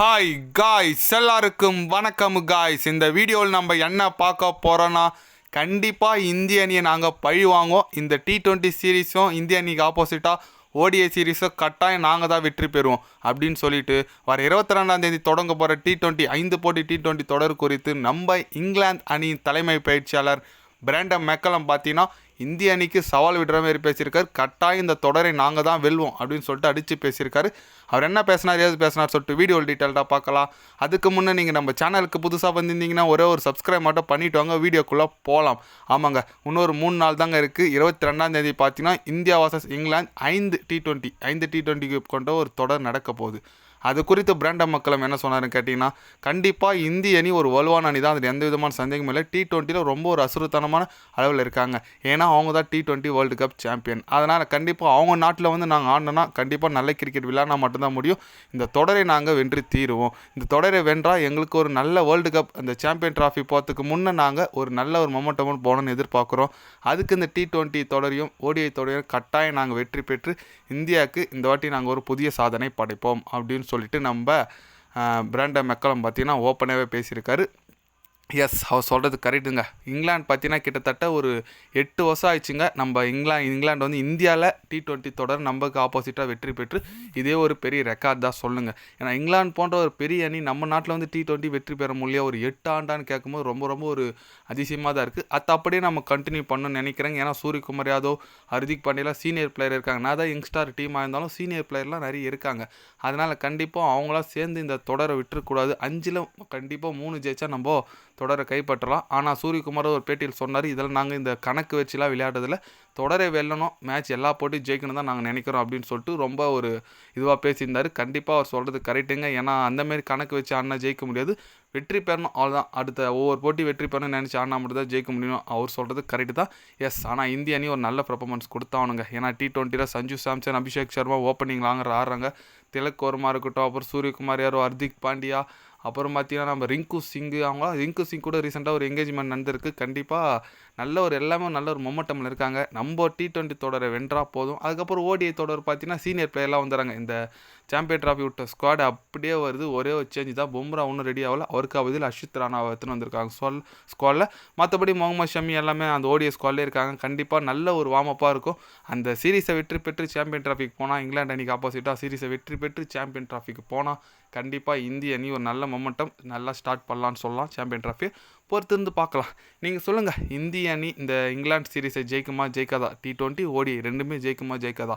Hi guys எல்லாருக்கும் வணக்கம் guys இந்த வீடியோவில் நம்ம என்ன பார்க்க போகிறோன்னா கண்டிப்பாக இந்திய அணியை நாங்கள் பழி வாங்குவோம். இந்த டி டுவெண்ட்டி சீரீஸும் இந்திய அணிக்கு ஆப்போசிட்டாக ஓடிஐ சீரீஸும் கட்டாயம் நாங்கள் தான் வெற்றி பெறுவோம் அப்படின்னு சொல்லிட்டு வர இருபத்தி ரெண்டாந்தேதி தொடங்க போகிற டி டுவெண்ட்டி ஐந்து போட்டி டி ட்வெண்ட்டி தொடர் குறித்து நம்ம இங்கிலாந்து அணியின் தலைமை பயிற்சியாளர் பிராண்டம் மெக்கலம் பார்த்தீங்கன்னா இந்திய அணிக்கு சவால் விடுற மாதிரி பேசியிருக்காரு. கட்டாயம் இந்த தொடரை நாங்கள் தான் வெல்வோம் அப்படின்னு சொல்லிட்டு அடித்து பேசியிருக்காரு. அவர் என்ன பேசினார் ஏது பேசினார் சொல்லிட்டு வீடியோ டீட்டெயில்டாக பார்க்கலாம். அதுக்கு முன்னே நீங்கள் நம்ம சேனலுக்கு புதுசாக வந்திருந்தீங்கன்னா ஒரே ஒரு சப்ஸ்கிரைப் மட்டும் பண்ணிட்டு வாங்க. வீடியோக்குள்ளே போகலாம் ஆமாங்க இன்னொரு மூணு நாள் தாங்க இருக்குது இருபத்தி ரெண்டாம் தேதி பார்த்தீங்கன்னா இந்தியா வாசஸ் இங்கிலாந்து ஐந்து டி டுவெண்ட்டி ஐந்து டி டுவெண்ட்டிக்கு கொண்ட ஒரு தொடர் நடக்க போகுது. அது குறித்து பிராண்ட மக்களும் என்ன சொன்னாருன்னு கேட்டிங்கன்னா கண்டிப்பாக இந்திய அணி ஒரு வலுவான அணி தான். அதில் எந்த விதமான சந்தேகமும் இல்லை. டி டுவெண்ட்டியில் ரொம்ப ஒரு அசுறுத்தனமான அளவில் இருக்காங்க. ஏன்னா அவங்க தான் T twenty world cup champion அதனால் கண்டிப்பாக அவங்க நாட்டில் வந்து நாங்கள் ஆடினோன்னா கண்டிப்பாக நல்ல கிரிக்கெட் விளையாடினா மட்டும்தான் முடியும். இந்த தொடரை நாங்கள் வென்று தீருவோம். இந்த தொடரை வென்றால் எங்களுக்கு ஒரு நல்ல வேர்ல்டு கப் அந்த சாம்பியன் ட்ராஃபி போகிறதுக்கு முன்னே நாங்கள் ஒரு நல்ல ஒரு மொமெண்டமும் போகணும்னு எதிர்பார்க்குறோம். அதுக்கு இந்த டி டுவெண்ட்டி தொடரையும் ஓடிஐ தொடரையும் கட்டாயம் நாங்கள் வெற்றி பெற்று இந்தியாவுக்கு இந்த வாட்டி நாங்கள் ஒரு புதிய சாதனை படைப்போம். அப்படின்னு சொல்லிட்டு நம்ம பிராண்டம் மெக்கலம் பார்த்தீங்கன்னா ஓப்பனாகவே பேசியிருக்காரு. எஸ் அவர் சொல்கிறது கரெக்டுங்க இங்கிலாந்து பார்த்தீங்கன்னா கிட்டத்தட்ட ஒரு எட்டு வருஷம் ஆயிடுச்சுங்க. நம்ம இங்கிலாந்து இங்கிலாந்து வந்து இந்தியாவில் டி ட்வெண்ட்டி தொடர் நமக்கு ஆப்போசிட்டாக வெற்றி பெற்று இதே ஒரு பெரிய ரெக்கார்ட் தான் சொல்லுங்கள் ஏன்னா இங்கிலாந்து போன்ற ஒரு பெரிய அணி நம்ம நாட்டில் வந்து டி டுவெண்ட்டி வெற்றி பெற முடியல. ஒரு எட்டு ஆண்டான்னு கேட்கும்போது ரொம்ப ரொம்ப ஒரு அதிசயமாக தான் இருக்குது அது அப்படியே நம்ம கண்டினியூ பண்ணணும்னு நினைக்கிறேங்க. ஏன்னா சூரியகுமார் யாதவ் ஹர்திக் பாண்டியெலாம் சீனியர் பிளேயர் இருக்காங்க. நான் தான் யங்ஸ்டார் டீமாக இருந்தாலும் சீனியர் பிளேயர்லாம் நிறைய இருக்காங்க. அதனால் கண்டிப்பாக அவங்களாம் சேர்ந்து இந்த தொடரை விட்டுறக்கூடாது. அஞ்சில் கண்டிப்பாக மூணு ஜெயிச்சா நம்ம தொடரை கைப்பற்றலாம். ஆனால் சூரியகுமார் ஒரு பேட்டியில் சொன்னார் இதில் நாங்கள் இந்த கணக்கு வச்சுலாம் விளையாடுறதில்ல. தொடரை வெல்லணும் மேட்ச் எல்லா போட்டியும் ஜெயிக்கணும் தான் நாங்கள் நினைக்கிறோம் அப்படின்னு சொல்லிட்டு ரொம்ப ஒரு இதுவாக பேசியிருந்தார். கண்டிப்பாக அவர் சொல்கிறது கரெக்டுங்க ஏன்னா அந்தமாரி கணக்கு வச்சு ஆடினா ஜெயிக்க முடியாது. வெற்றி பெறணும் அவ்வளோதான் அடுத்த ஒவ்வொரு போட்டி வெற்றி பெறணும்னு நினச்சி அண்ணா மட்டும் தான் ஜெயிக்க முடியும் அவர் சொல்கிறது கரெக்டு தான். எஸ் ஆனால் இந்திய அணி ஒரு நல்ல பர்ஃபார்மன்ஸ் கொடுத்தானுங்க ஏன்னா டி டுவெண்ட்டியில் சஞ்சு சாம்சன் அபிஷேக் சர்மா ஓப்பனிங் ஆடுறாங்க. திலக் வர்மா இருக்கட்டும் அப்புறம் சூரியகுமார் யாரோ ஹர்திக் பாண்டியா அப்புறம் பார்த்தீங்கன்னா நம்ம ரிங்கு சிங்கு அவங்க ரிங்கு சிங் கூட ரீசெண்டாக ஒரு எங்கேஜ்மெண்ட் நடந்திருக்கு. கண்டிப்பாக நல்ல ஒரு எல்லாமே நல்ல ஒரு மொமெண்டமில் இருக்காங்க. நம்ம டி ட்வெண்ட்டி தொடரை வென்றா போதும். அதுக்கப்புறம் ஓடிஐ தொடர் பார்த்தீங்கன்னா சீனியர் பிளேயர்லாம் வந்துடுறாங்க இந்த சாம்பியன் ட்ராஃபி விட்ட ஸ்குவாட் அப்படியே வருது. ஒரே ஒரு சேஞ்ச் தான். பும்ரா ஒன்றும் ரெடி ஆகல. அவருக்கு பதில் அஷித் ராணாவை எடுத்துன்னு வந்திருக்காங்க சொல் ஸ்குவாடில் மற்றபடி முகமது ஷமி எல்லாமே அந்த ஓடிஎஸ் ஸ்குவாட்லேயே இருக்காங்க. கண்டிப்பாக நல்ல ஒரு வார்மப்பாக இருக்கும். அந்த சீரீஸை வெற்றி பெற்று சாம்பியன் ட்ராஃபிக்கு போனால் இங்கிலாந்து அணிக்கு ஆப்போசிட்டாக சீரீஸை வெற்றி பெற்று சாம்பியன் ட்ராஃபிக்கு போனால் கண்டிப்பாக இந்திய அணி ஒரு நல்ல மொமெண்டம் நல்லா ஸ்டார்ட் பண்ணலான்னு சொல்லலாம். சாம்பியன் ட்ராஃபியை பொறுத்து இருந்து பார்க்கலாம். நீங்கள் சொல்லுங்கள் இந்திய அணி இந்த இங்கிலாந்து சீரீஸை ஜெயிக்குமா? ஜெயிக்காதா? டி டுவெண்ட்டி ஓடி ரெண்டுமே ஜெயிக்குமா? ஜெயிக்காதா?